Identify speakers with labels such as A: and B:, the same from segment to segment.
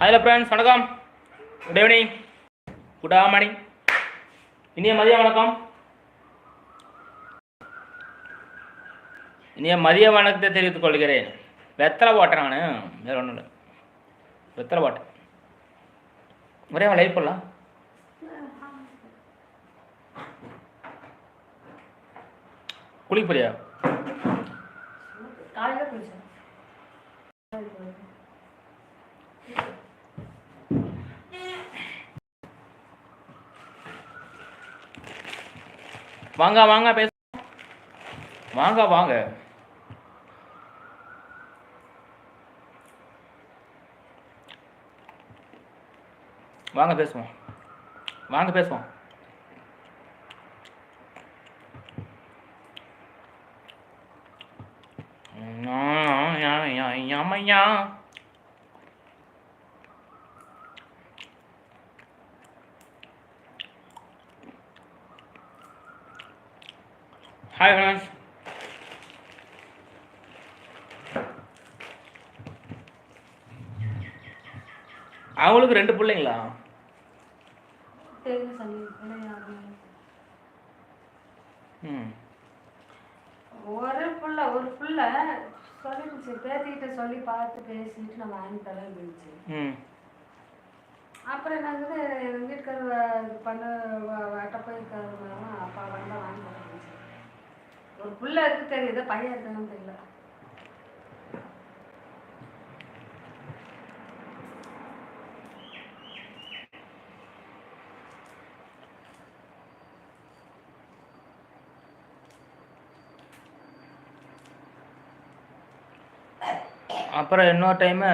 A: Hello friends வணக்கம். Good evening good morning இனிய மதிய வணக்கம். இனிய மதிய வணக்கத்தை தெரிவித்துக் கொள்கிறேன். வெத்தலை போட்டேன் நான். வேறு ஒன்றும் இல்லை. வெத்தலை போட்டேன் ஒரே லைஃப் போடலாம். குளிக்க போறியா?
B: காலையில் குளிச்சேன்.
A: வாங்க வாங்க பேச வாங்க வாங்க வாங்க பேசுவோம் வாங்க பேசுவோம் ஐயா ஹாய் ஃப்ரெண்ட்ஸ் அவங்களுக்கு ரெண்டு பிள்ளைங்களா?
B: ஒரு புள்ள ஒரு புள்ள சொல்லிடுச்சு பேத்திக்கிட்ட சொல்லி பார்த்து பேசிட்டு நான் வாங்கி தரேன் இருந்துச்சு அப்புறம் என்னங்குது எங்கள் வீட்டுக்கார இது பண்ண வட்ட போயிருக்காருனால அப்பா வந்தால் வாங்கி இருந்துச்சு ஒரு புள்ள இருக்கு தெரியுது? பையன் இருக்கான்னு தெரியல.
A: அப்புறம் இன்னொரு டைமு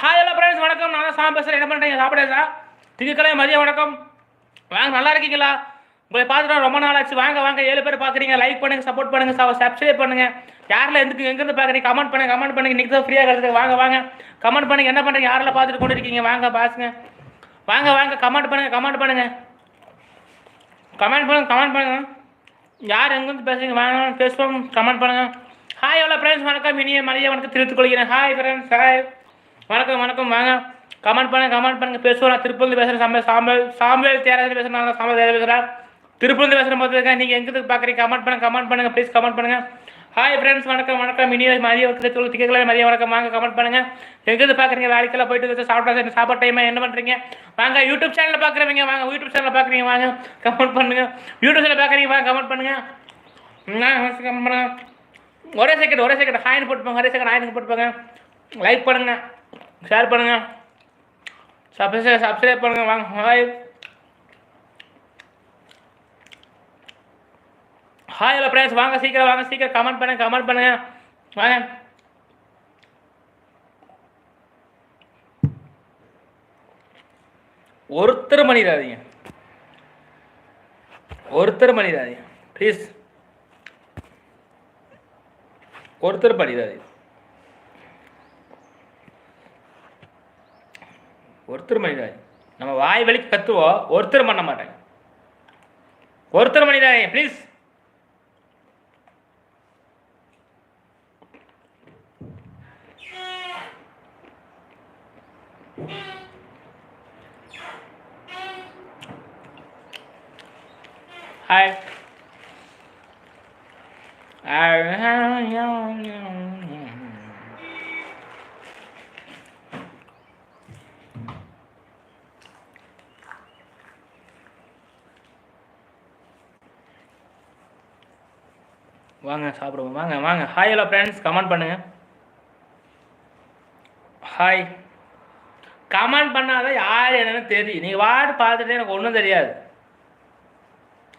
A: ஹாய் ஹலோ ஃப்ரெண்ட்ஸ் வணக்கம். நான் தான் சாமி பேசுகிறேன் என்ன பண்ணுறீங்க சாப்பிடுறதா திங்கக்கிழமை மதியம் வணக்கம். வாங்க நல்லா இருக்கீங்களா? உங்களை பார்த்துட்டு ரொம்ப நாள் ஆச்சு. வாங்க வாங்க. ஏழு பேர் பார்க்குறீங்க. லைக் பண்ணுங்க சப்போர்ட் பண்ணுங்க சப்ஸ்கிரைப் பண்ணுங்க. யாரில் எதுக்கு எங்கேருந்து பார்க்குறீங்க? கமெண்ட் பண்ணுங்க கமெண்ட் பண்ணுங்க. இன்றைக்கி தான் ஃப்ரீயாக கிடைச்சது வாங்க வாங்க. கமெண்ட் பண்ணுங்க. என்ன பண்ணுறீங்க யாரில் பார்த்துட்டு கொண்டு இருக்கீங்க வாங்க பாசுங்க வாங்க வாங்க. கமெண்ட் பண்ணுங்க கமெண்ட் பண்ணுங்க. கமெண்ட் பண்ணுங்க கமெண்ட் பண்ணுங்க. யார் எங்கேருந்து பேசுறீங்க? வாங்க பேசுவோம். கமெண்ட் பண்ணுங்க. ஹாய் எவ்வளோ ஃப்ரெண்ட்ஸ் வணக்கம். இனிய மலையை வணக்கம். தெரிவித்துக் கொள்கிறேன். ஹாய் ஃப்ரெண்ட்ஸ் ஹாய் வணக்கம் வணக்கம் வாங்க. கமெண்ட் பண்ணுங்க கமெண்ட் பண்ணுங்க. பேசுவோம் நான் திருப்பூர்ந்து பேசுகிறேன் சாம்பல் சாம்பல் சாம்பல் தேராஜ் பேசுகிறேன் நான் சாம்பல் தேராஜ் பேசுகிறேன் திருப்பூர்ந்து பேசுகிற போது நீங்கள் எங்கே பார்க்குறீங்க கமெண்ட் பண்ணுங்க கமெண்ட் பண்ணுங்க. ப்ளீஸ் கமெண்ட் பண்ணுங்க. ஹாய் ஃப்ரெண்ட்ஸ் வணக்கம் வணக்கம். இனிய மதிய வணக்கத்தில் திக்கல மதிய வணக்கம். வாங்க கமெண்ட் பண்ணுங்க. எங்கேருந்து பார்க்குறீங்க வேலைக்கெல்லாம் போயிட்டு வச்சு சாப்பிட்டா சாப்பாடு டைம் என்ன பண்ணுறீங்க வாங்க யூடியூப் சேனலில் பார்க்குறவங்க வாங்க. யூடியூப் சேனலில் பார்க்குறீங்க வாங்க. கமெண்ட் பண்ணுங்க. யூடியூப் சேனலில் பார்க்குறீங்க வாங்க. கமெண்ட் பண்ணுங்க. கமெண்ட் பண்ணுங்க ஒரே செகண்ட் ஒரே செகண்ட் ஹாயின்னு போட்டுப்பாங்க ஒரே செகண்ட் ஹாய்னு போட்டுப்பாங்க. லைக் பண்ணுங்க. ஷேர் பண்ணுங்க. சப்ஸ்கிரைப் சப்ஸ்கிரைப் பண்ணுங்க. வாங்க ஹாய் ஹாய் ஹலோ ஃப்ரெண்ட்ஸ் வாங்க சீக்கிரம் வாங்க சீக்கிரம் கமெண்ட் பண்ணுங்க கமெண்ட் பண்ணுங்க. வாங்க. ஒருத்தர் பண்ணிடாதீங்க ஒருத்தர் பண்ணிடாதீங்க ப்ளீஸ் ஒருத்தர் பண்ணிடாதீங்க ஒருத்தர் மனிதாய் நம்ம வாய் வலிக்கு கத்துவோம் ஒருத்தர் பண்ண மாட்டாங்க. ஒருத்தர் மனிதாய் ப்ளீஸ் ஹாய் வாங்க சாப்பிடுவோம். வாங்க வாங்க. ஹாய் ஹலோ ஃப்ரெண்ட்ஸ் கமெண்ட் பண்ணுங்கள் ஹாய் கமெண்ட் பண்ணாத யார் என்னன்னு தெரியும். நீங்கள் வாட்டு பார்த்துட்டு எனக்கு ஒன்றும் தெரியாது.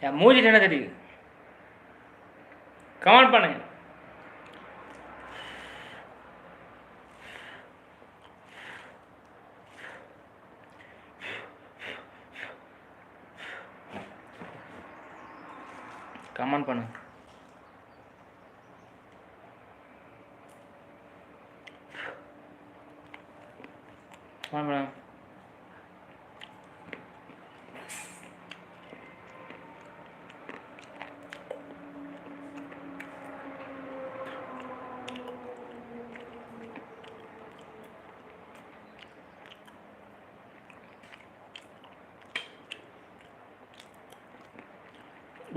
A: என் மூஞ்சிட்டு என்ன தெரியுது? கமெண்ட் பண்ணுங்க. கமெண்ட் பண்ணுங்க.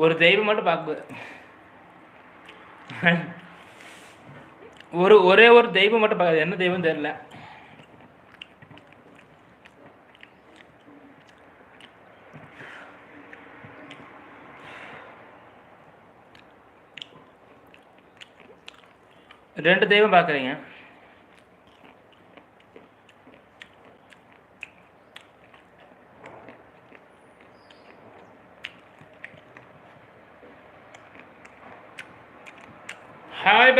A: ஒரு தெய்வம் மட்டும் பார்க்குது ஒரு ஒரே ஒரு தெய்வம் மட்டும் பார்க்காது. என்ன தெய்வம் தெரியல. ரெண்டு தெய்வம் பார்க்குறீங்க hi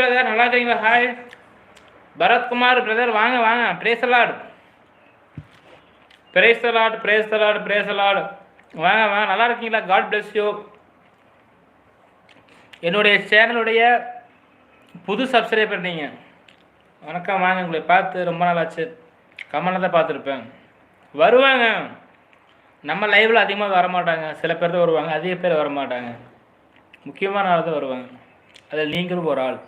A: brother hi? Bharathkumar brother வாங்க வாங்க. பிரேசலாடு பிரேசலாடு பிரேசலாடு பிரேசலாடு வாங்க வாங்க. நல்லா இருக்கீங்களா? காட் பிளஸ் யூ என்னுடைய சேனலுடைய புது சப்ஸ்கிரைபர் நீங்கள் வணக்கம். வாங்க உங்களை பார்த்து ரொம்ப நாள் ஆச்சு கமலில் தான் பார்த்துருப்பேன். வருவாங்க. நம்ம லைவில் அதிகமாக வர மாட்டாங்க சில பேர் தான் வருவாங்க. அதிக பேர் வர மாட்டாங்க முக்கியமான ஆள் தான் வருவாங்க. அதில் நீங்களும் ஒரு ஆள்.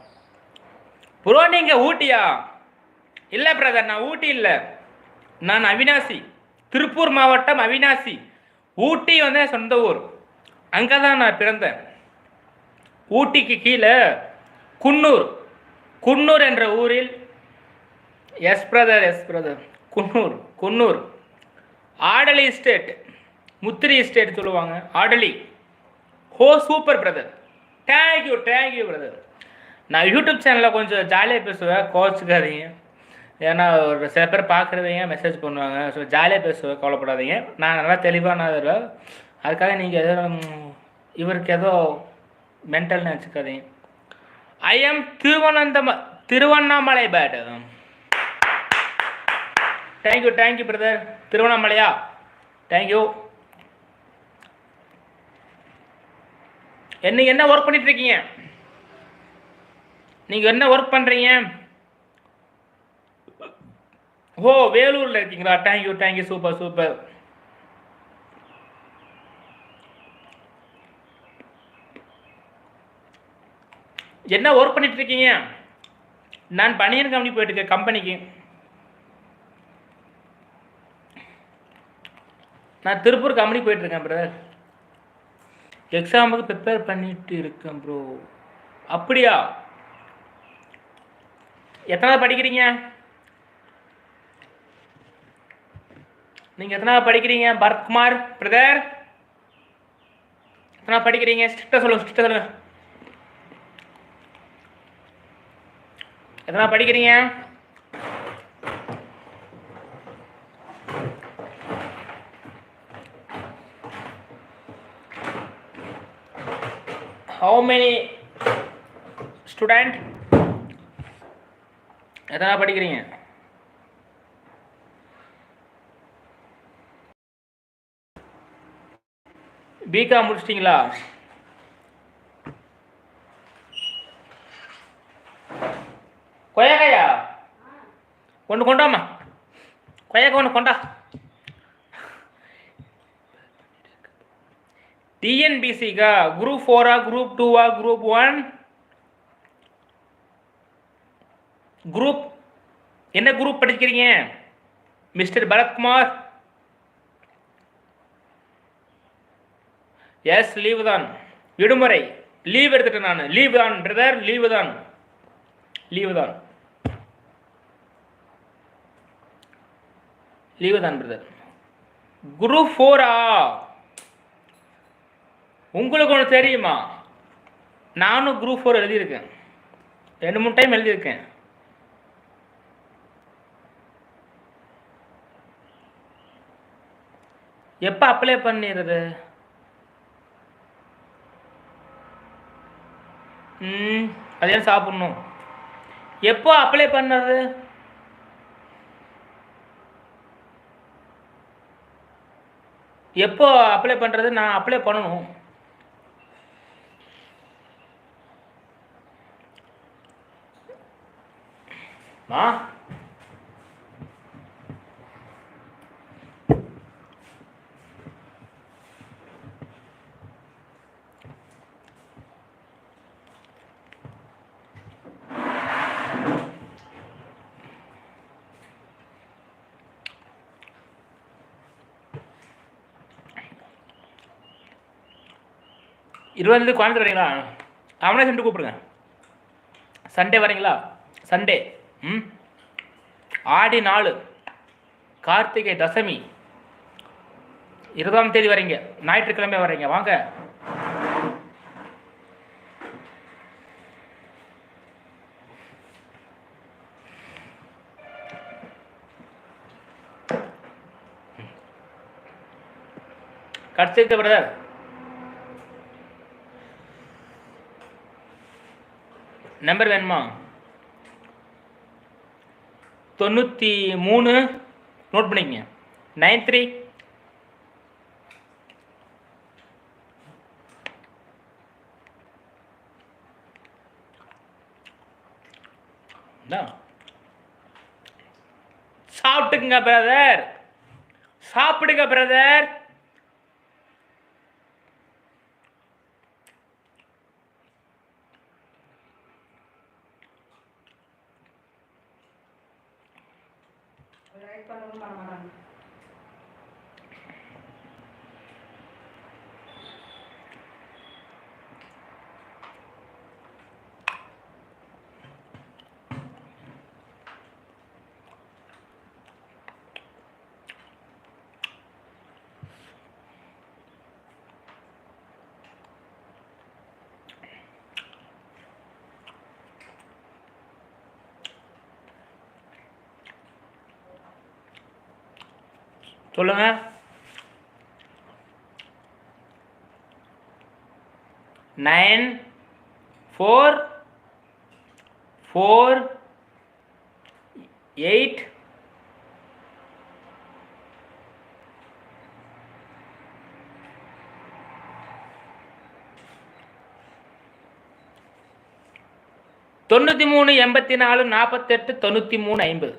A: ப்ரோ நீங்கள் ஊட்டியா? இல்லை பிரதர் நான் ஊட்டி இல்லை. நான் அவினாசி. திருப்பூர் மாவட்டம் அவினாசி. ஊட்டி வந்து சொந்த ஊர். அங்கே தான் நான் பிறந்தேன். ஊட்டிக்கு கீழே குன்னூர். குன்னூர் என்ற ஊரில் yes brother yes brother Coonoor Coonoor. ஆடலி state முத்திரி ஸ்டேட் சொல்லுவாங்க. ஆடலி. ஹோ super brother thank you thank you brother நான் யூடியூப் சேனலில் கொஞ்சம் ஜாலியாக பேசுவேன் கோச்சுக்காதீங்க. ஏன்னா ஒரு சில பேர் பார்க்குறவங்க மெசேஜ் பண்ணுவாங்க. ஸோ ஜாலியாக பேசுவேன் கவலைப்படாதீங்க. நான் நல்லா தெளிவாக நான் தருவேன் அதுக்காக நீங்கள் எதோ இவருக்கு ஏதோ மென்டல் நினச்சிக்காதீங்க. ஐ எம் திருவனந்தம Tiruvannamalai bad thank you thank you brother திருவண்ணாமலையா thank you என்ன என்ன ஒர்க் பண்ணிட்டு இருக்கீங்க? நீங்கள் என்ன ஒர்க் பண்ணுறீங்க ஓ வேலூரில் இருக்கீங்களா? Thank you thank you super super என்ன ஒர்க் பண்ணிட்டு இருக்கீங்க? நான் பனியன் கம்பெனி போயிட்டு இருக்கேன் கம்பெனிக்கு நான் திருப்பூர் கம்பெனி போயிட்டு இருக்கேன் பிரதர் எக்ஸாமுக்கு ப்ரிப்பேர் பண்ணிட்டு இருக்கேன் ப்ரோ அப்படியா? எத்தனாவது படிக்கிறீங்க? நீங்கள் எத்தனாவது படிக்கிறீங்க? பரத்குமார் பிரதர். எத்தனா படிக்கிறீங்க? ஸ்ட்ரிக்டாக சொல்லுங்க ஸ்ட்ரிக்டாக சொல்லுங்க. எத்தனா படிக்கிறீங்க? How many student? எதனா படிக்கிறீங்க? பிகாம் முடிச்சிட்டிங்களா? கொய்யாக்காயா? ஒன்று கொண்டாமா கொயக ஒன்று கொண்டா. டிஎன்பிசிக்கா குரூப் ஃபோரா குரூப் டூவா குரூப் ஒன் குரூப் என்ன குரூப் படிக்கிறீங்க? மிஸ்டர் பரத்குமார் எஸ் லீவு தான். விடுமுறை. லீவ் எடுத்துட்டேன் நான். லீவு தான் பிரதர் லீவு தான். லீவு தான். லீவு தான் பிரதர் குரூப் ஃபோரா உங்களுக்கு ஒன்று தெரியுமா? நானும் குரூப் ஃபோர் எழுதியிருக்கேன். ரெண்டு மூணு டைம் எழுதியிருக்கேன். எப்போ அப்ளை பண்ணிடுறது ம் அதே சாப்பிடணும்? எப்போ அப்ளை பண்ணுறது? எப்போ அப்ளை பண்ணுறது நான் அப்ளை பண்ணணும். மா? இருபது கோயம்புத்தூர் வரீங்களா? அவனே சென்று கூப்பிடுங்க. சண்டே வரீங்களா? சண்டே. ம். ஆடி நாலு கார்த்திகை தசமி. இருபதாம் தேதி வரீங்க. ஞாயிற்றுக்கிழமை வரீங்க. வாங்க. கடைசி பிரதர் நம்பர் வேணுமா? தொண்ணூற்றி மூணு நோட் பண்ணிக்கங்க. Nine three. சாப்பிட்டுக்குங்க பிரதர் சாப்பிடுங்க பிரதர்
B: right? Parang parang
A: சொல்லுங்கள் நைன் ஃபோர் ஃபோர் எயிட் தொண்ணூற்றி மூணு எண்பத்தி நாலு நாற்பத்தெட்டு தொண்ணூற்றி மூணு ஐம்பது.